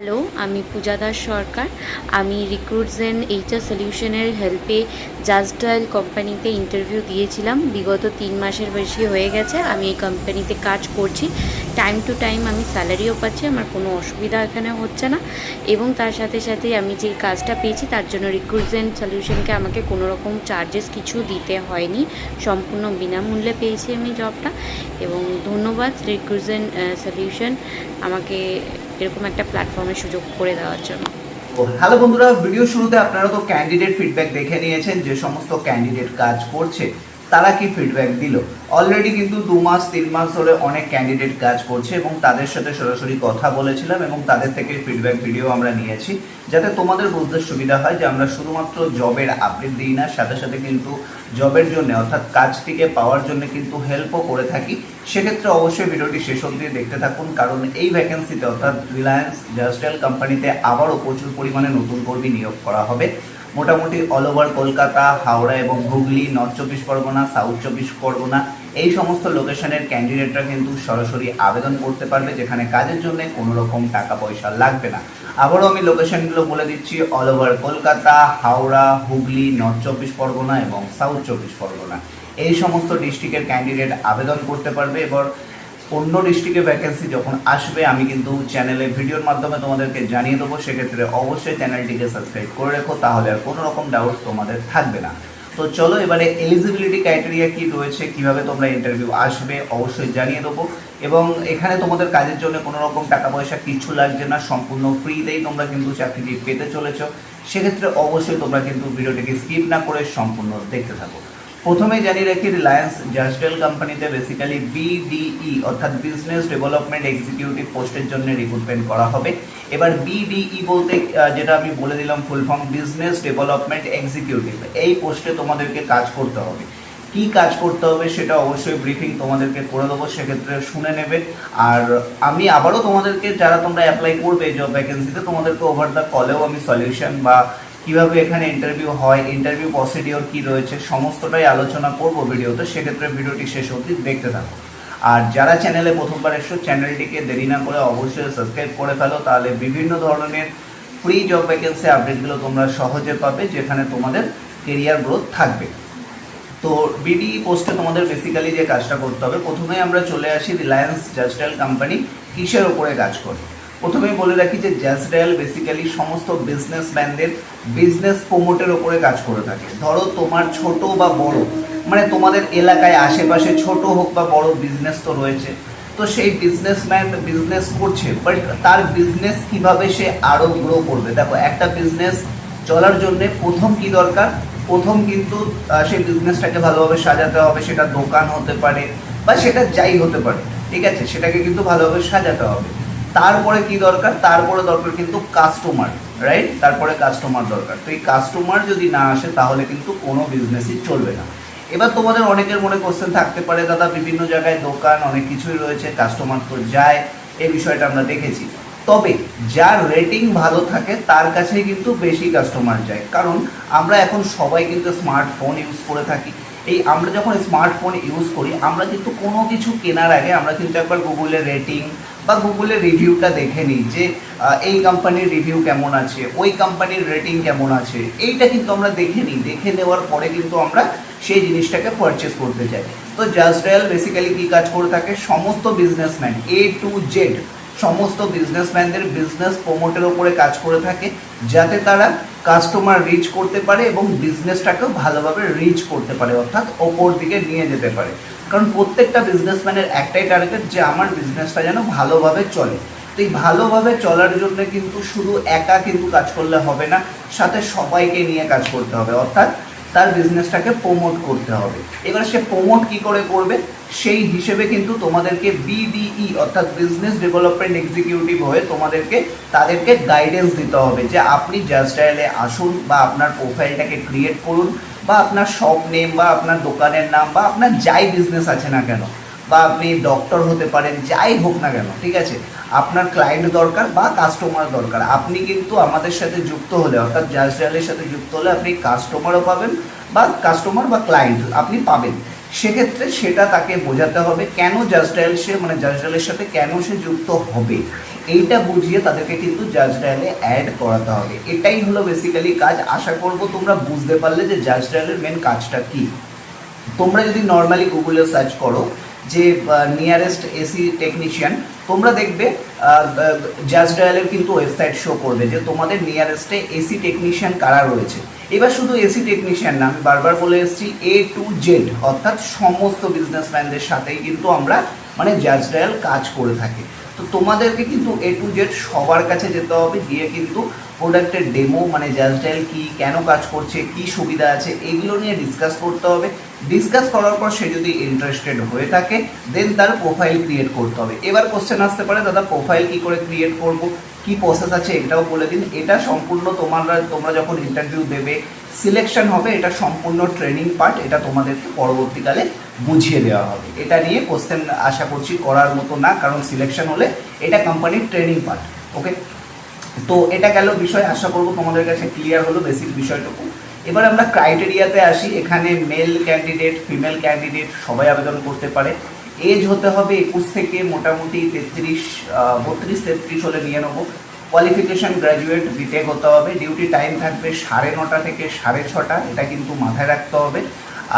Hello আমি পূজা দাস সরকার। আমি Recruitgen HR সলিউশনের হেল্পে জাস্ট ডায়াল কোম্পানিতে ইন্টারভিউ দিয়েছিলাম। বিগত তিন মাসের বেশি হয়ে গেছে, আমি এই কোম্পানিতে কাজ করছি। টাইম টু টাইম আমি স্যালারিও পাচ্ছি, আমার কোনো অসুবিধা এখানে হচ্ছে না। এবং তার সাথে সাথে আমি যে কাজটা পেয়েছি, তার জন্য রিক্রুটজেন সলিউশনকে আমাকে কোনো রকম চার্জেস কিছু দিতে হয়নি। সম্পূর্ণ বিনামূল্যে পেয়েছি আমি জবটা এবং ধন্যবাদ রিক্রুটজেন সলিউশন আমাকে এরকম একটা প্ল্যাটফর্মের সুযোগ করে দেওয়ার জন্য। হ্যালো বন্ধুরা ভিডিও শুরুতে আপনারা তো ক্যান্ডিডেট ফিডব্যাক দেখে নিয়েছেন যে সমস্ত ক্যান্ডিডেট কাজ করছে, তারা কি ফিডব্যাক দিল? অলরেডি কিন্তু দু মাস, তিন মাস ধরে অনেক ক্যান্ডিডেট কাজ করছে এবং তাদের সাথে সরাসরি কথা বলেছিলাম এবং তাদের থেকে ফিডব্যাক ভিডিও আমরা নিয়েছি। যাতে তোমাদের বুঝতে সুবিধা হয় যে আমরা শুধুমাত্র জবের আপডেট দিই না, সাথে সাথে কিন্তু জবের জন্য, অর্থাৎ কাজটিকে পাওয়ার জন্য কিন্তু হেল্পও করে থাকি। সেক্ষেত্রে অবশ্যই ভিডিওটি শেষ অবধি দেখতে থাকুন, কারণ এই ভ্যাকেন্সিতে অর্থাৎ রিলায়েন্স জাস্টেল কোম্পানিতে আবারও প্রচুর পরিমাণে নতুন কর্মী নিয়োগ করা হবে। মোটামুটি অল ওভার কলকাতা, হাওড়া এবং হুগলি নর্থ চব্বিশ পরগনা সাউথ চব্বিশ পরগনা এই সমস্ত লোকেশনের ক্যান্ডিডেটরা কিন্তু সরাসরি আবেদন করতে পারবে, যেখানে কাজের জন্য কোনো রকম টাকা পয়সা লাগবে না। আবারও আমি লোকেশনগুলো বলে দিচ্ছি all over Kolkata, Howrah, Hooghly north চব্বিশ পরগনা এবং সাউথ চব্বিশ পরগনা। এই সমস্ত ডিস্ট্রিক্টের ক্যান্ডিডেট আবেদন করতে পারবে। এবার অন্য ডিস্ট্রিক্টে ভ্যাকেন্সি যখন আসবে, আমি কিন্তু চ্যানেলে ভিডিওর মাধ্যমে তোমাদেরকে জানিয়ে দেবো। সেক্ষেত্রে অবশ্যই চ্যানেলটিকে সাবস্ক্রাইব করে রেখো, তাহলে আর কোনো রকম ডাউট তোমাদের থাকবে না। তো চলো এবারে এলিজিবিলিটি ক্রাইটেরিয়া কি রয়েছে, কীভাবে তোমরা ইন্টারভিউ আসবে, অবশ্যই জানিয়ে দেবো। এবং এখানে তোমাদের কাজের জন্য কোনো রকম টাকা পয়সা কিছু লাগছে না, সম্পূর্ণ ফ্রিতেই তোমরা কিন্তু চাকরিটি পেতে চলেছো। সেক্ষেত্রে অবশ্যই তোমরা কিন্তু ভিডিওটিকে স্কিপ না করে সম্পূর্ণ দেখতে থাকো। প্রথমেই জানিয়ে রাখি রিলায়েন্স জাস্টেল কোম্পানিতে বেসিক্যালি বিডিই অর্থাৎ বিজনেস ডেভেলপমেন্ট এক্সিকিউটিভ পোস্টের জন্য রিক্রুটমেন্ট করা হবে। এবার বিডিই বলতে যেটা আমি বলে দিলাম full form business development executive এই পোস্টে তোমাদেরকে কাজ করতে হবে। কি কাজ করতে হবে সেটা অবশ্যই ব্রিফিং তোমাদেরকে করে দেবো, সেক্ষেত্রে শুনে নেবে। আর আমি আবারও তোমাদেরকে, যারা তোমরা অ্যাপ্লাই করবে জব ভ্যাকেন্সিতে তোমাদেরকে ওভার দ্য কলেও আমি সলিউশন বা কীভাবে এখানে ইন্টারভিউ হয় ইন্টারভিউ প্রসিডিওর কি রয়েছে, সমস্তটাই আলোচনা করব ভিডিওতে। সেক্ষেত্রে ভিডিওটি শেষ অবধি দেখতে থাকো। আর যারা চ্যানেলে প্রথমবার এসো চ্যানেলটিকে দেরি না করে অবশ্যই সাবস্ক্রাইব করে ফেলো। তাহলে বিভিন্ন ধরনের ফ্রি জব ভ্যাকেন্সি আপডেটগুলো তোমরা সহজে পাবে, যেখানে তোমাদের কেরিয়ার গ্রোথ থাকবে। তো বিডি পোস্টে তোমাদের বেসিক্যালি যে কাজটা করতে হবে প্রথমে আমরা চলে আসি রিলায়েন্স জাস্টাইল কোম্পানি কিসের ওপরে কাজ করে? প্রথমেই বলে রাখি যে জাস্টাইল বেসিক্যালি সমস্ত বিজনেসম্যানদের বিজনেস প্রমোটের ওপরে কাজ করে থাকে। ধরো তোমার ছোট বা বড় মানে তোমাদের এলাকায় আশেপাশে ছোট হোক বা বড় বিজনেস তো রয়েছে, তো সেই বিজনেসম্যান বিজনেস করছে বাট তার বিজনেস কীভাবে সে আরও গ্রো করবে? দেখো, একটা বিজনেস চলার জন্য প্রথম কি দরকার? প্রথম কিন্তু সেই বিজনেসটাকে ভালোভাবে সাজাতে হবে, সেটা দোকান হতে পারে বা সেটা যাই হতে পারে, ঠিক আছে? সেটাকে কিন্তু ভালোভাবে সাজাতে হবে। তারপরে কি দরকার? তারপরে দরকার কিন্তু কাস্টমার রাইট তারপরে কাস্টমার দরকার। তো এই কাস্টমার যদি না আসে, তাহলে কিন্তু কোনো বিজনেসই চলবে না। এবার তোমাদের অনেকের মনে কোশ্চেন থাকতে পারে, দাদা, বিভিন্ন জায়গায় দোকান, অনেক কিছুই রয়েছে কাস্টমার তো যায়। এই বিষয়টা আমরা দেখেছি। তবে যার রেটিং ভালো থাকে, তার কাছেই কিন্তু বেশি কাস্টমার যায়। কারণ আমরা এখন সবাই কিন্তু স্মার্টফোন ইউজ করে থাকি। এই আমরা যখন স্মার্টফোন ইউজ করি, আমরা কিন্তু কোনো কিছু কেনার আগে আমরা কিন্তু একবার গুগলের রেটিং বা গুগলের রিভিউটা দেখে নিই যে এই কোম্পানির রিভিউ কেমন আছে, ওই কোম্পানির রেটিং কেমন আছে, এইটা কিন্তু আমরা দেখে নিই। দেখে নেওয়ার পরে কিন্তু আমরা সেই জিনিসটাকে পারচেস করতে চাই। তো জাস্ট বেসিক্যালি কী কাজ করে থাকে? সমস্ত বিজনেসম্যান এ টু জেড সমস্ত বিজনেসম্যানদের বিজনেস প্রমোটের ওপরে কাজ করে থাকে, যাতে তারা কাস্টমার রিচ করতে পারে এবং বিজনেসটাকেও ভালোভাবে রিচ করতে পারে, অর্থাৎ ওপর দিকে নিয়ে যেতে পারে। কারণ প্রত্যেকটা বিজনেসম্যানের একটাই টার্গেট যে আমার বিজনেসটা যেন ভালোভাবে চলে। তো এই ভালোভাবে চলার জন্য কিন্তু শুধু একা কিন্তু কাজ করলে হবে না, সাথে সবাইকে নিয়ে কাজ করতে হবে। অর্থাৎ তার বিজনেসটাকে প্রমোট করতে হবে। এবার সে প্রমোট কি করে করবে? সেই হিসেবে কিন্তু তোমাদেরকে বিডিই অর্থাৎ বিজনেস ডেভেলপমেন্ট এক্সিকিউটিভ হয়ে তোমাদেরকে, তাদেরকে গাইডেন্স দিতে হবে যে আপনি জাস্টাইলে আসুন বা আপনার প্রোফাইলটাকে ক্রিয়েট করুন। বা আপনার শপ নেম বা আপনার দোকানের নাম বা আপনার যাই বিজনেস আছে না কেন, বা আপনি ডক্টর হতে পারেন, যাই হোক না কেন, ঠিক আছে? আপনার ক্লায়েন্ট দরকার বা কাস্টমার দরকার। আপনি কিন্তু আমাদের সাথে যুক্ত হলে, অর্থাৎ জাজডালের সাথে যুক্ত হলে আপনি কাস্টমারও পাবেন বা কাস্টমার বা ক্লায়েন্ট আপনি পাবেন। সেক্ষেত্রে সেটা তাকে বোঝাতে হবে কেন জাজডাইল সে মানে জাজডালের সাথে কেন সে যুক্ত হবে। এইটা বুঝিয়ে তাদেরকে কিন্তু জাজ ডায়ালে অ্যাড করাতে হবে। এটাই হলো বেসিক্যালি কাজ। আশা করব তোমরা বুঝতে পারলে যে জাজ ডায়ালের মেন কাজটা কী। তোমরা যদি নর্মালি গুগলে সার্চ করো যে নিয়ারেস্ট এসি টেকনিশিয়ান তোমরা দেখবে জাজ ডায়ালের কিন্তু ওয়েবসাইট শো করবে যে তোমাদের নিয়ারেস্টে এসি টেকনিশিয়ান কারা রয়েছে। এবার শুধু এসি টেকনিশিয়ান না, আমি বারবার বলে এসেছি এ টু জেড অর্থাৎ সমস্ত বিজনেসম্যানদের সাথেই কিন্তু আমরা মানে জাজ ডায়াল কাজ করে থাকি। তো তোমাদেরকে কিন্তু এ টু জেড সবার কাছে যেতে হবে, গিয়ে কিন্তু প্রোডাক্টের ডেমো মানে জাজ ডায়াল কী, কেন কাজ করছে, কি সুবিধা আছে, এগুলো নিয়ে ডিসকাস করতে হবে। ডিসকাস করার পর সে যদি ইন্টারেস্টেড হয়ে থাকে দেন তার প্রোফাইল ক্রিয়েট করতে হবে। এবার কোশ্চেন আসতে পারে, দাদা প্রোফাইল কি করে ক্রিয়েট করব? কি প্রসেস আছে? এটাও বলে দিন। এটা সম্পূর্ণ তোমরা তোমরা যখন ইন্টারভিউ দেবে সিলেকশন হবে, এটা সম্পূর্ণ ট্রেনিং পার্ট এটা তোমাদেরকে পরবর্তীকালে বুঝিয়ে দেওয়া হবে। এটা নিয়ে কোশ্চেন আশা করছি করার মতো না, কারণ সিলেকশন হলে এটা কোম্পানির ট্রেনিং পার্ট ওকে তো এটা গেল বিষয়, আশা করব তোমাদের কাছে ক্লিয়ার হলো বেসিক বিষয়টুকু। এবার আমরা ক্রাইটেরিয়াতে আসি, এখানে মেল ক্যান্ডিডেট ফিমেল ক্যান্ডিডেট সবাই আবেদন করতে পারে। এজ হতে হবে একুশ থেকে মোটামুটি তেত্রিশ বত্রিশ, তেত্রিশ হলে নিয়ে নেব। কোয়ালিফিকেশন গ্র্যাজুয়েট বিটেক হতে হবে। ডিউটি টাইম থাকবে সাড়ে নটা থেকে সাড়ে ছটা, এটা কিন্তু মাথায় রাখতে হবে।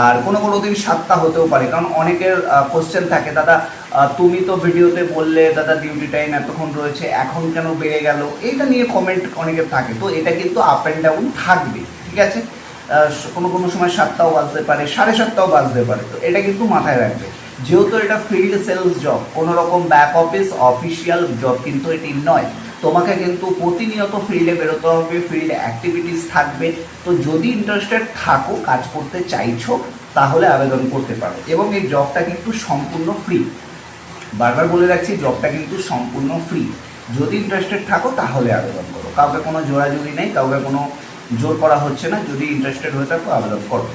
আর কোনো কোনো দিন সাতটা হতেও পারে, কারণ অনেকের কোশ্চেন থাকে, দাদা তুমি তো ভিডিওতে বললে, দাদা ডিউটি টাইম এতক্ষণ রয়েছে, এখন কেন বেড়ে গেল? এটা নিয়ে কমেন্ট অনেকের থাকে, তো এটা কিন্তু আপ অ্যান্ড ডাউন থাকবে। ঠিক আছে? কোনো কোনো সময় সাতটাও বাজতে পারে, সাড়ে সাতটাও বাজতে পারে। তো এটা কিন্তু মাথায় রাখবে। যেহেতু এটা ফিল্ড সেলস জব কোনো রকম ব্যাক অফিস অফিসিয়াল জব কিন্তু এটি নয়। তোমাকে কিন্তু প্রতিনিয়ত ফিল্ডে বেরোতে হবে ফিল্ড অ্যাক্টিভিটিস থাকবে। তো যদি ইন্টারেস্টেড থাকো, কাজ করতে চাইছো, তাহলে আবেদন করতে পারো। এবং এই জবটা কিন্তু সম্পূর্ণ ফ্রি বারবার বলে রাখছি জবটা কিন্তু সম্পূর্ণ ফ্রি যদি ইন্টারেস্টেড থাকো, তাহলে আবেদন করো। কাউকে কোনো জোরাজুরি নেই, কাউকে কোনো জোর করা হচ্ছে না, যদি ইন্টারেস্টেড হয়ে থাকো, আবেদন করো।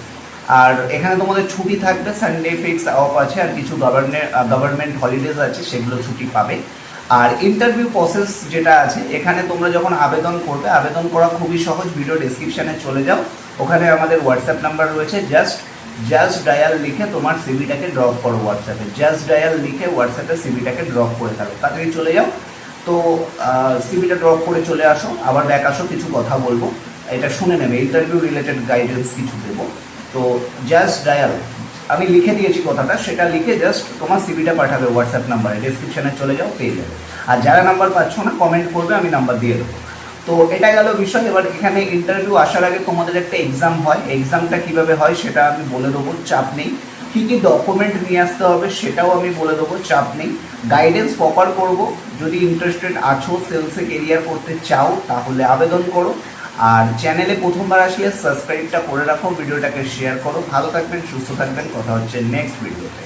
আর এখানে তোমাদের ছুটি থাকবে সানডে ফিক্স অফ আছে, আর কিছু গভর্নমেন্ট গভর্নমেন্ট হলিডেজ আছে, সেগুলো ছুটি পাবে। আর ইন্টারভিউ প্রসেস যেটা আছে, এখানে তোমরা যখন আবেদন করবে, আবেদন করা খুবই সহজ ভিডিও ডেসক্রিপশানে চলে যাও। ওখানে আমাদের হোয়াটসঅ্যাপ নাম্বার রয়েছে জাস্ট জাস্ট ডায়াল লিখে তোমার সিভিটাকে ড্রপ করো হোয়াটসঅ্যাপে জাস্ট ডায়াল লিখে হোয়াটসঅ্যাপে সিভিটাকে ড্রপ করে থাকো তাড়াতাড়ি চলে যাও। তো সিভিটা ড্রপ করে চলে আসো, আবার ব্যাক আসো, কিছু কথা বলব। এটা শুনে নেবে ইন্টারভিউ রিলেটেড গাইডেন্স কিছু দেবো। তো জাস্ট ডায়াল আমি লিখে দিয়েছি কথাটা, সেটা লিখে জাস্ট তোমার সিভিটা পাঠাবে হোয়াটসঅ্যাপ নাম্বারে ডিসক্রিপশানে চলে যাও, পেয়ে যাবে। আর যারা নাম্বার পাচ্ছ না কমেন্ট করবে, আমি নাম্বার দিয়ে দেবো। তো এটা গেল বিষয়, এবার এখানে ইন্টারভিউ আসার আগে তোমাদের একটা এক্সাম হয়। এক্সামটা কীভাবে হয় সেটা আমি বলে দেবো, চাপ নেই। কী কী ডকুমেন্ট নিয়ে আসতে হবে সেটাও আমি বলে দেবো, চাপ নেই। গাইডেন্স প্রপার করব। যদি ইন্টারেস্টেড আছো সেলসে কেরিয়ার করতে চাও, তাহলে আবেদন করো। আর চ্যানেলে প্রথমবার আসলে সাবস্ক্রাইবটা করে রাখো, ভিডিওটাকে শেয়ার করো। ভালো থাকবেন, সুস্থ থাকবেন। কথা হচ্ছে নেক্সট ভিডিওতে